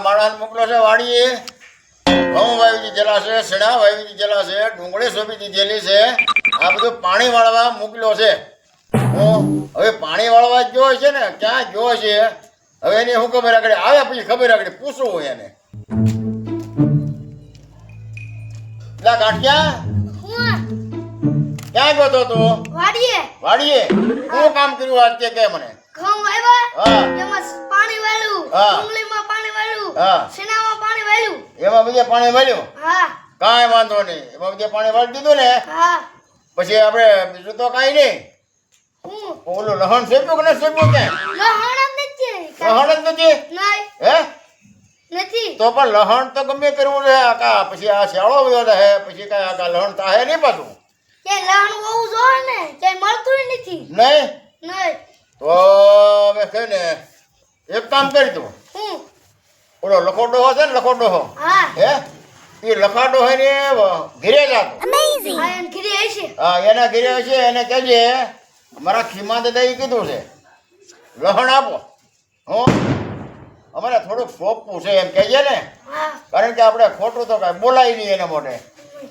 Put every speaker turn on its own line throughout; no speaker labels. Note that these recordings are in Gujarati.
મારા માણસ મોકલો છે વાડીએ. ઘઉં વાવી દીધેલા છે શેણા વાવી દીધેલા છે ડુંગળી સોંપી દીધેલી છે. આ બધું પાણી વાળવા મોકલ્યો છે. હું હવે પાણી વાળવા જ જોઈ છે ને ક્યાં જોયો છે? હવે એની શું ખબર આગળ? આવે પછી ખબર આગળ પૂછવું હોય એને. ગાંઠિયા ક્યાં? ગયો તો તું?
વાડીએ.
વાડીએ? શું કામ કર્યું આજ કે મને?
ઘઉં વાવ્યા એમાં પાણી વાળ્યું. ડુંગળીમાં પાણી વાળ્યું
હા.
શેણામાં પાણી વાળ્યું?
એમાં બધે પાણી વાળ્યું?
હા.
કાંઈ વાંધો નહીં. એમાં બધે પાણી વાળી દીધું ને
હા.
પછી આપણે બીજું તો કાંઈ નહીં.
હું?
ઓલું લહણ શેપ્યું કે નથી શેપ્યું કે
લહણ જ નથી
લહણ જ નથી? હે?
નથી.
તો પણ લહણ તો ગમે કરવું રહે. આકા પછી આ શાળો વયો રહે. પછી કાંઈ આકા લહણ થાય નહીં પાછું.
કે લહણ બહુ જોર ને? કે મળતું નથી.
નહીં?
નહીં.
તો હવે છે ને એક કામ કરી તું
હું
ઓલો લખોડો હશે છે ને લખોડો
હો.
હે. એ લખાડો હોય ને ઘીરે જાતો.
હા એના કીધી હશે.
હા એના ઘરે છે એને કહેજે અમારા ખીમા દાદાએ કીધું છે. લહણ આપો. હું? અમારે થોડુંક સોંપવું છે એમ કહેજે ને. કારણ કે આપણે ખોટું તો કાંઈ બોલાય નહીં એના માટે.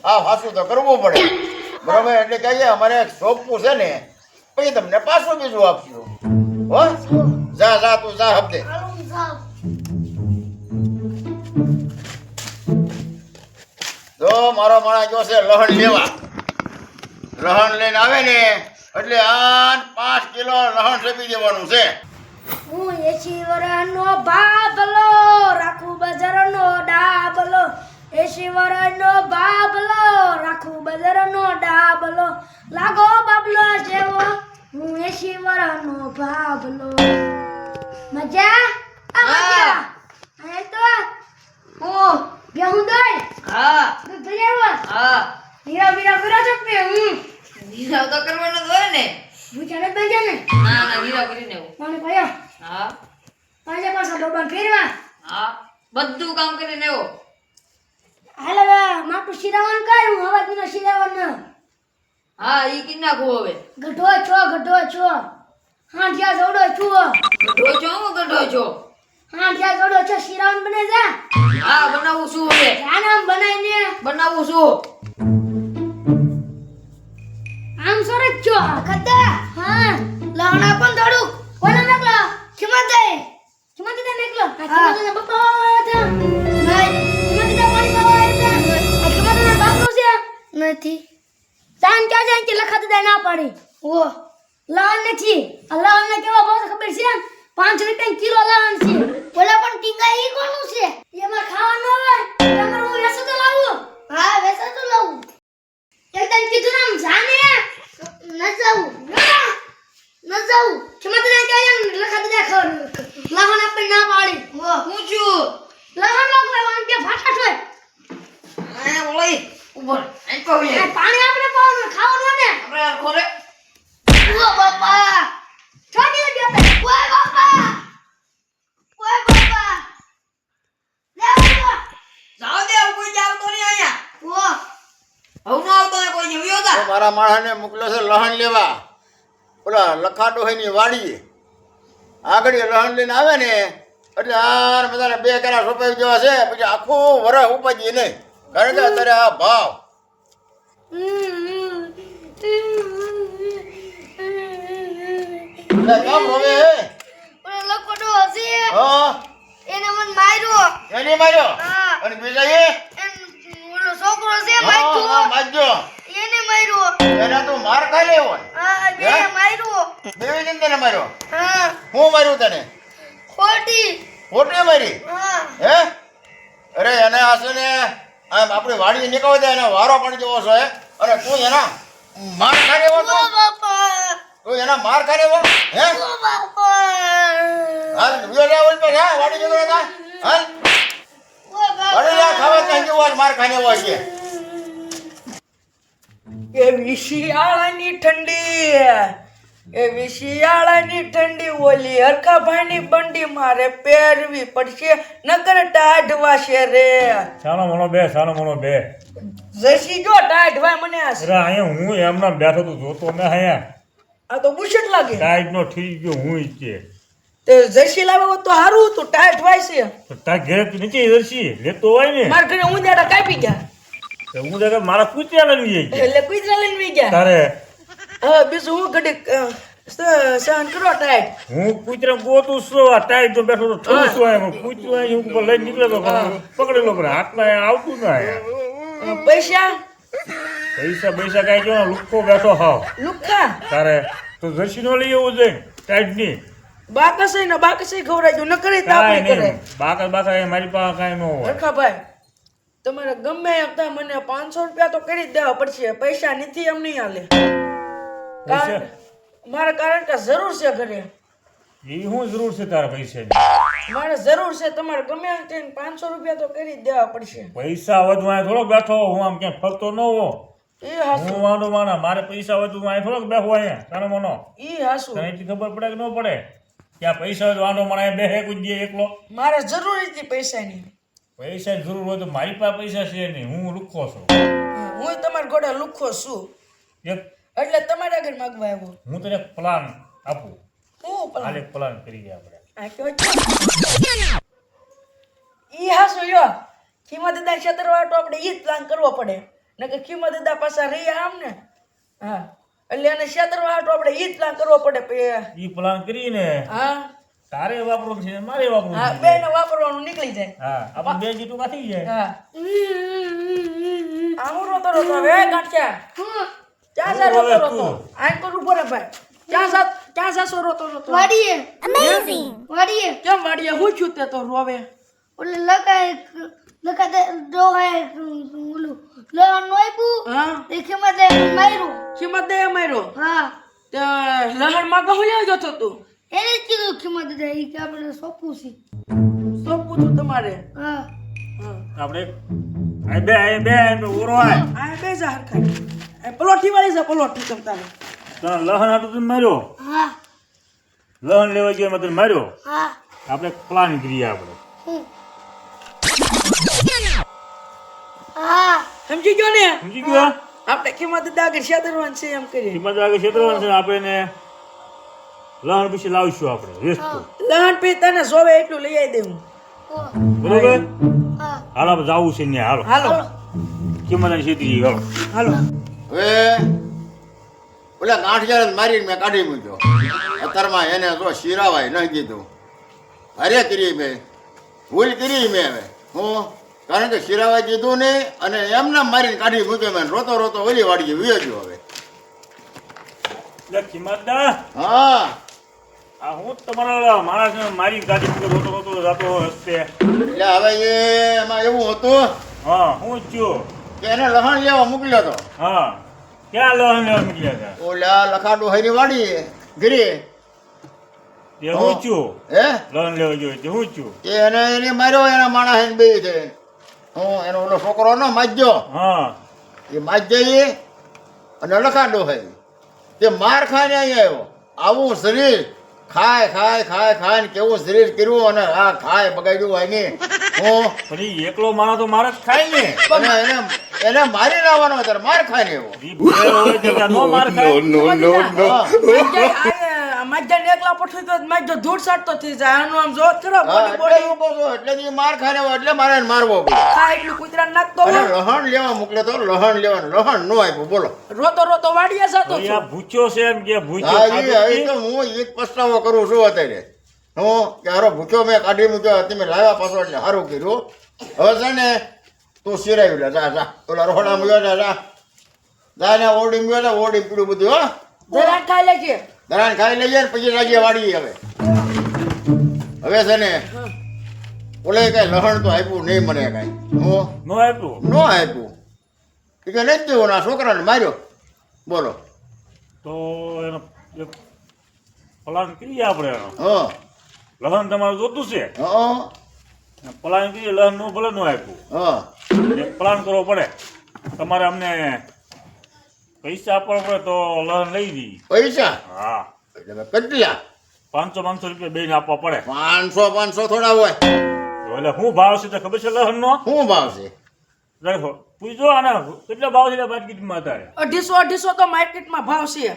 આ વાસું તો કરવું પડે. બરાબર? એટલે કહીએ અમારે સોંપવું છે ને પછી તમને પાછું બીજું આપશું હો? જા જા તું જા હપ્તે. જો મારો માણસ જો છે લહણ લેવા. લહણ લઈને આવે ને એટલે આઠ પાંચ કિલો લહણ સેપી દેવાનું છે.
હું એસી વરનો બાબલો રાખું બજારનો ડાબલો. એસી વરનો બાબલો રાખું બજારનો ડાબલો. લાગો બાબલો જેવો. હું એ શિવરાનો ભાબલો મજા? આ મજા? અને તો હું? બેહું દોય?
હા.
દૂધ ભરી આવો
હા.
હીરા બીરા બીરા ચપે હું?
નીરવ તો કરવાનો હોય ને.
ભૂચાને બેજા ને?
ના ના નીરવ કરીને હું
મને ભર્યો?
હા.
પાંચે પાછા ડોબાન ફેરવા?
હા. બધું કામ કરીને એવો
હાલ હવે માટું શિરાવણ કર હું હવા દીનો શિરાવણ.
હા ઈ કી નાખવું હવે?
ગઢો છો ગઢો છો. હા જ્યાં જોડો છો
ગઢો છો? હું ગઢો છો?
હા જ્યાં જોડો છો શિરાવન બને જા.
હા બનાવું છું હવે.
આનામ બનાવીને
બનાવું છું.
આમ સરસ છો? કદા હા. લાવણા પણ થોડુંક કોને નકલો ખિમત. દે ખિમત દે મેકલો હા. ખિમત દે બપ્પા હતા. નહીં ખિમત દે પાણી પાવા હતા આ દે બાપનું છે. નથી. તાન કે જાય કે લખત દે ના પાડી? ઓ લહણ નથી. આ લહણ ને કેવા ભાવ ખબર છે? પાંચ રૂપિયા કિલો લહણ છે. ઓલા પણ ટીંગા ઈ કોનું છે એમાં ખાવાનું હોય તમારું હું વેસો તો લાવું હા વેસો તો લાવું એકદમ કીધું ને આમ જાને ન જાવું ન જાવું ક્ષમા તો કે એમ લખા દે ખબર લહણ આપણે ના પાડી
હું છું
લહણ લાગવે વાન કે ફાટા થાય
આ ઓય ઉપર આઈ કહું લે
આ પાણી આપણે પાવાનું ખાવાનું ને
આપણે આ ખોરે
ઓ બાપા છોડી દે બે ઓય બાપા ઓય બાપા લે આવો
જાવ દે હવે કોઈ જાવ તો નહીં અહીંયા
ઓ
હવે નો આવતો ને કોઈ જવ્યો
તો
તા
મારા માણસને મોકલ્યો છે લહણ લેવા. ઓલા લખાડોહીની વાડીએ આગળ લહણ લઈને આવે ને એટલે આ બધાને બે કરા સોંપાઈ જેવા છે પછી આખું વરસ ઉપાડીએ નહીં. કારણ કે અત્યારે આ ભાવ. કામ હવે
ઓલો હશે.
હા.
એને મને માર્યો.
એની માર્યો. અને બીજા એ?
ઓલો છોકરો છે માર્યો એને માર્યો.
એના તું માર ખાઈ લેવો.
હા બે
હે?
માર્યો.
બે તને માર્યો.
હા.
હું માર્યું તને?
ખોટી.
ખોટી મારી?
હા.
હે? અરે એને આશે ને આમ આપણી વાડી નીકળવા દે એનો વારો પણ જોવો છો હે? અરે તું એના માર લેવો
ઓ
તું તું એના માર ખાઈ લેવો? હે? હાલ વિયો જા ઓલ પર હા વાડી નીકળે તા હાલ. વાડી જા ખાવા ત્યાં જેવો માર ખાઈ લેવો છે.
એવી શિયાળાની ઠંડી એવી શિયાળાની ઠંડી ઓલી હરખાભાઈની બંડી મારે પહેરવી પડશે નકર ટાઢવાશે રે.
સાનો મનો બે સાનો મનો બે.
જસી જો ટાઢવાય મને
અરે અહીંયા હું એમના બેઠો તો જોતો ને અહીંયા.
આ તો બુશટ લાગે.
ટાઈટ નો ઠીક ગયો હું ઈચ્છે
તે જર્સી લાવ્યો તો સારું હતું ટાઈટ વાય છે.
તો ઘરે નીચે દર્શી લેતો હોય ને.
મારા ઘરે ઊંધાડા કાપી ગયા.
હું તો મારા કૂતરા લઈ જાય
એટલે કુતરા લઈને વી ગયા?
તારે?
હવે બીજું હું ઘડીક સહન કરો ટાઈટ.
હું કૂતરા ગોતું છું આ ટાઈટ તો બેઠો તો થયું છું એમ કૂતરું અહીં હું લઈને નીકળ્યો પકડેલો પણ હાથમાં આવતું ના
પૈસા?
પૈસા પૈસા કાંઈ જો લુક્કો બેઠો હાવ.
લુક્કા
તારે તો જર્સી નો લઈ આવું જોઈએ ટાઈટની
બાકસ ને બાકસઈ ખવડાવજો ન કરે તો આપણે કરે
બાકસ બાકા બાકા મારી પાસે કાંઈ ન હોય.
હરખાભાઈ તમારે ગમે થાય મને પાંચસો રૂપિયા તો કરી દેવા પડશે. પૈસા નથી એમ નહીં હાલે. મારે કારણ કે જરૂર છે ઘરે.
એ હું જરૂર છે તારા પૈસાની?
મારે જરૂર છે તમારે ગમે એમ થઈને પાંચસો રૂપિયા તો કરી દેવા પડશે.
પૈસા વધુ થોડો બેઠો હું આમ ક્યાંય ફરતો ન હો
એ હાસુ.
હું વાંધો માના મારે પૈસા વધુ અહીં થોડોક બેઠો અહીંયા તારો મનો.
એ હાસુ.
તને ખબર પડે કે ન પડે? કે પૈસા વધુ મને અહીં કુદ કુદીએ એકલો.
મારે જરૂર હતી પૈસાની.
પૈસા જરૂર હોય તો મારી પાસે પૈસા છે નહીં હું લુખ્ખો છું.
હું તમારા ઘોડે લુખો છું. એટલે તમારા ઘર માગવા આવ્યો.
હું તને પ્લાન આપું.
હું પ્લાન
આલે પ્લાન કરીએ આપણે.
આ કયો? ઈ હાસુ યો. ખીમા દાદા ક્ષેત્ર વાટો આપણે ઈ જ પ્લાન કરવો પડે. નકર ખીમા દાદા પાછા રહી આમ ને. હા એટલે એને ક્ષેત્ર વાટો આપણે ઈ જ પ્લાન કરવો પડે
ઈ પ્લાન કરીને
હા.
તારે વાપરવાનું છે મારે વાપરવાનું
હા બે ને વાપરવાનું નીકળી જાય.
હા આપણ બે જીટું કાથી જાય.
હા. આમ રોતો રોતો હવે ગાંઠિયા ક્યાં સા રોતો રોતો. આમ કરું રે ભાઈ. ક્યાં જા ક્યાં સો રોતો રોતો.
વાડીએ. અમેઝિંગ વાડીએ.
કેમ વાડીએ? હું છું તે તો રોવે.
ઓલે લગાય લગાતે ડોગાય ઓલું લો નો આપ્યું.
હા.
એ ખીમતે માર્યું.
કિંમત દે માર્યો?
હા.
તે લહણમાં કહું લેજો તો તું?
એને જ કીધું ખીમત દે ઈ કે આપણે સોંપવું છે.
સોંપવું છું તમારે?
હા.
હા
આપણે આ બે આ બે આ બે ઓરો આ
આ બે જા હરખા આ પલોઠી વાળી છે પલોઠી કરતા
તને લહણ હાટું તને માર્યો?
હા.
લહણ લેવા ગયો મેં તને માર્યો?
હા.
આપણે પ્લાન કરીએ આપણે.
હું હા.
સમજી ગયો ને?
સમજી ગયો?
આપણે કિંમત દાગર શેતરવાન છે એમ કરીએ.
કિંમત વાગે ક્ષેત્રવાન છે આપણે એને લહણ પછી લાવીશું આપણે વેચતું
લહણ પી તને સોવે એટલું લઈ આવી દેવું.
બરોબર? હાલો જવું છે ને હાલો.
હાલો.
કિંમત સીધી હાલો.
હાલો.
હવે ઓલા ગાંઠિયા મારીને મેં કાઢી મૂક્યો. અત્યારમાં એને જો શિરાવાય નહીં દીધું. અરે કરી મેં ભૂલ કરી મેં હવે. હું? કારણ કે શિરાવાય દીધું નહીં અને એમને મારીને કાઢી મૂક્યો મેં. રોતો રોતો ઓલી વાડી ગયો હવે.
કિંમતદાર
હા.
આ હું તમારા માણસ મારી ગાડી મૂકે રોતો રોતો જતો રસ્તે
એટલે હવે એ એમાં એવું હતું
હા હું છું.
કે એને લહણ લેવા મોકલ્યો હતો
હા ક્યાં લહણ લેવા નીકળ્યા હતા?
ઓલા લખાડું હરી વાડી ગીરી
તે હું છું.
હે?
લહણ લેવા જોઈએ તે હું છું.
એ એને એને માર્યો એના માણસ એને બે છે. હું એનો ઓલો છોકરો ન માજ્યો
હા.
એ માજ્યો એ અને લખાડો હે. તે માર ખાને અહીંયા આવ્યો. આવું શરીર. ખાય ખાય ખાય ખાય ને કેવું શરીર કર્યું અને આ ખાય બગાડ્યું હોય ને હું?
ફરી એકલો માણસ તો મારે જ ખાય ને.
અને એને એને મારી લાવવાનો અત્યારે માર ખાય ને એવો
નો તો ત્યાં નો માર ખાય
એકલા પઠું તો માજો ધૂળ સાટતો થઈ જાય. આનું આમ જોત કરો બોડી બોડી.
હું છો એટલે ઈ માર ખાને એટલે મારે મારવો
ખા એટલું કૂતરા નાખતો
અને લહણ લેવા મોકલે તો લહણ લેવાનું લહણ નો આપ્યું બોલો.
રોતો રોતો વાડીએ જતો
છો આ
છું.
છે એમ કે ભૂખ્યો
હા ઈ તો? હું એક પસ્તાવો કરું છું અત્યારે. હું કે હારો ભૂખ્યો મેં કાઢી મૂક્યો તમે લાવ્યા પાછો એટલે સારું કર્યું. હવે છે ને તું સિરાવી લે જા જા. ઓલા રોડા મૂક્યો જા જા. ને ઓડી મૂક્યો ઓડી પીડું બધું હો.
ખાઈ લેજે.
દરાણ ખાઈ લઈએ ને પછી લાગીએ વાળી હવે. હવે છે ને ઓલે કઈ લહણ તો આપ્યું નહીં મને કઈ.
નો આપ્યું?
નો આપ્યું. એ કે નહીં થયું ના છોકરાને માર્યો. બોલો.
તો એનો પલાન કરીએ આપણે એનો.
હા.
લહણ તમારે જોતું છે?
હા
પ્લાન કરીએ લહણનું ભલે નો આપ્યું.
હા.
પ્લાન કરવો પડે. તમારે અમને પૈસા આપવા પડે તો લોન લઈ દી.
પૈસા?
હા.
એટલે કેટલા
પાંચસો પાંચસો રૂપિયા બેન આપવા પડે.
પાંચસો પાંચસો થોડા હોય.
એટલે શું ભાવ છે તો ખબર છે લહણનો
શું ભાવ છે?
રાખો. પૂછજો આને કેટલો ભાવ છે માર્કેટમાં અત્યારે?
અઢીસો અઢીસો તો માર્કેટમાં ભાવ છે.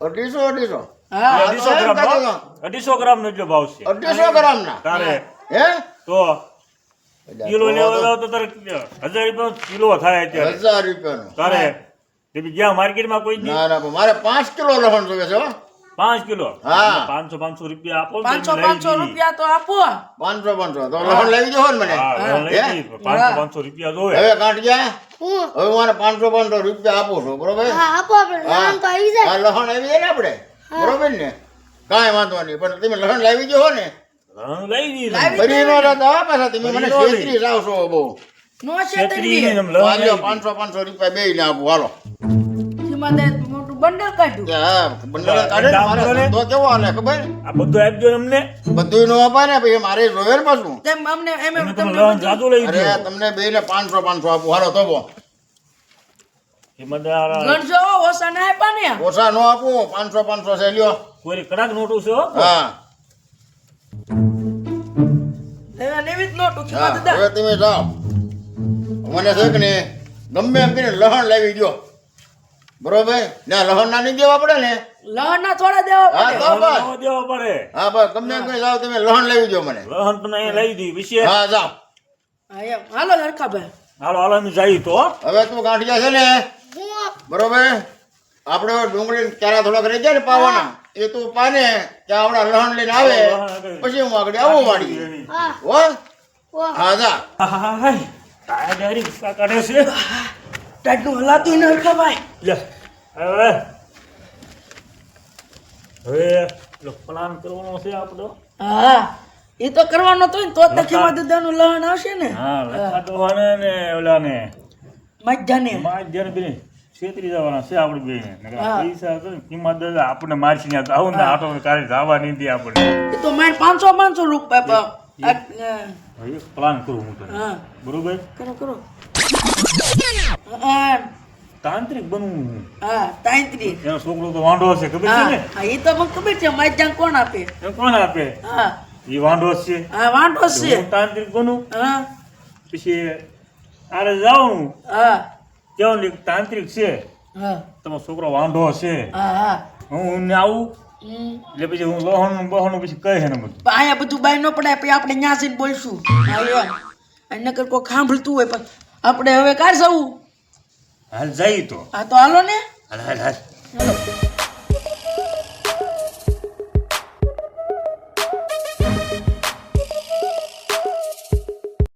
અઢીસો અઢીસો.
ગ્રામ નો અઢીસો ગ્રામ નો એટલો ભાવ છે.
અઢીસો ગ્રામના?
તારે.
હે?
તો કિલો લેવા તો તારે હજાર રૂપિયા કિલો થાય અત્યારે.
હજાર રૂપિયા
તારે તે માર્કેટમાં કોઈ
ના ના મારે પાંચ કિલો લસણ જોઈએ છે
પાંચ કિલો?
હા.
પાંચસો પાંચસો રૂપિયા આપો
પાંચસો પાંચસો રૂપિયા તો આપો.
પાંચસો પાંચસો. તો લસણ લેવી દો મને.
લસણ? જઈએ. પાંચસો પાંચસો રૂપિયા જોવે
હવે કાંઠિયા
ગયા?
હવે મારે પાંચસો પાંચસો રૂપિયા આપો છો બરોબર?
હા આપો આપણે તો આવી જાય.
લસણ આવી જાય ને આપણે? બરોબર ને? કાંઈ વાંધો નહીં પણ તમે લસણ લાવી દો ને.
લસણ લઈ જઈએ
લાવી
ફરી ન રહેતા પાછા. તમે મને છેતરી જાવ છો બહુ.
નો
પાંચસો પાંચસો રૂપિયા બે ને આપું હાલો.
મોટું બંડલ કાઢ્યું.
બંડલ કાઢે ને કેવો હાલે ખબર?
આ બધું આપજો અમને.
બધું નો અપાય ને પછી મારે જોવે ને પાછું
તેમ અમને એમ એમ
તમે તમે
તમને
જાદુ લઈ
અરે તમને બે ને પાંચસો પાંચસો આપું. હાલો તો બો.
ગણજો ઓછા ના આપ્યા ને.
ઓછા નો આપું પાંચસો પાંચસો છે લ્યો.
કોઈ કડાક નોટું છે હા.
એવા નિમિત નોટું
હા
કિંમત દા.
હવે તમે જાઓ. મને છે કે ને ગમે એમ કરીને લહણ લાવી દો બરોબર? ના લહણ ના નહીં દેવા પડે ને?
લહણના થોડા દેવા પડે.
હા બસ.
દેવા પડે.
હા બસ ગમે એમ કરીને જાઓ તમે લહણ લાવી દો મને.
લહણ તમે અહીંયા લઈ દી વિશે.
હા જાઓ.
હાલો હરખાભાઈ.
હાલો હાલો અમે જઈએ તો
હવે તું ગાંઠિયા છે ને? બરોબર? આપણે ડુંગળી ક્યારા થોડાક કરી જાય ને પાવાના. એ તું પાને ત્યાં આપણા લહણ લઈને આવે. પછી હું આગળ આવું વાળી
હા
હા હા. જા
હાય ગુસ્સા કાઢે છે?
ટાટનું હલાતું ને હરખાભાઈ
લે હવે. હવે પેલો પ્લાન કરવાનો છે આપણો.
હા એ તો કરવાનો તો તો જ કિંમત લહણ આવશે ને.
હા લખા દોહાને ને ઓલાને.
મજાને
માર જન છેતરી જવાના છે આપણે
હા.
પૈસા તો કિંમત દાદા આપણને મારસી ને આવું ને આટો કાઢી જવા નહીં દે આપણને.
તો મારે પાંચસો પાંચસો રૂપિયા
એક પ્લાન કરું હું તને. બરોબર?
કરો કરો.
તાંત્રિક બનવું હું.
હા તાંત્રી
એનો છોકરો તો વાંઢો હશે ખબર છે ને?
હા, એ તો મને ખબર છે મજાન કોણ આપે?
કોણ આપે?
હા.
એ વાંઢો છે
હા વાંઢો છે
તાંત્રિક બનવું
હા.
પછી આરે જાઉં.
હા.
કેવું તાંત્રિક છે.
હા.
તમારો છોકરો વાંઢો છે
હા હા.
હું ને આવું. એટલે પછી હું લોહણનું બહણ પછી કહે ને બધું.
અહીંયા બધું બાય ન પડાય પછી આપણે ન્યા જઈને બોલશું. અને નકર કોઈ સાંભળતું હોય પણ આપણે હવે કાર જવું?
હાલ જઈ તો.
હા તો હાલો ને.
હાલ હાલ.
હાલો.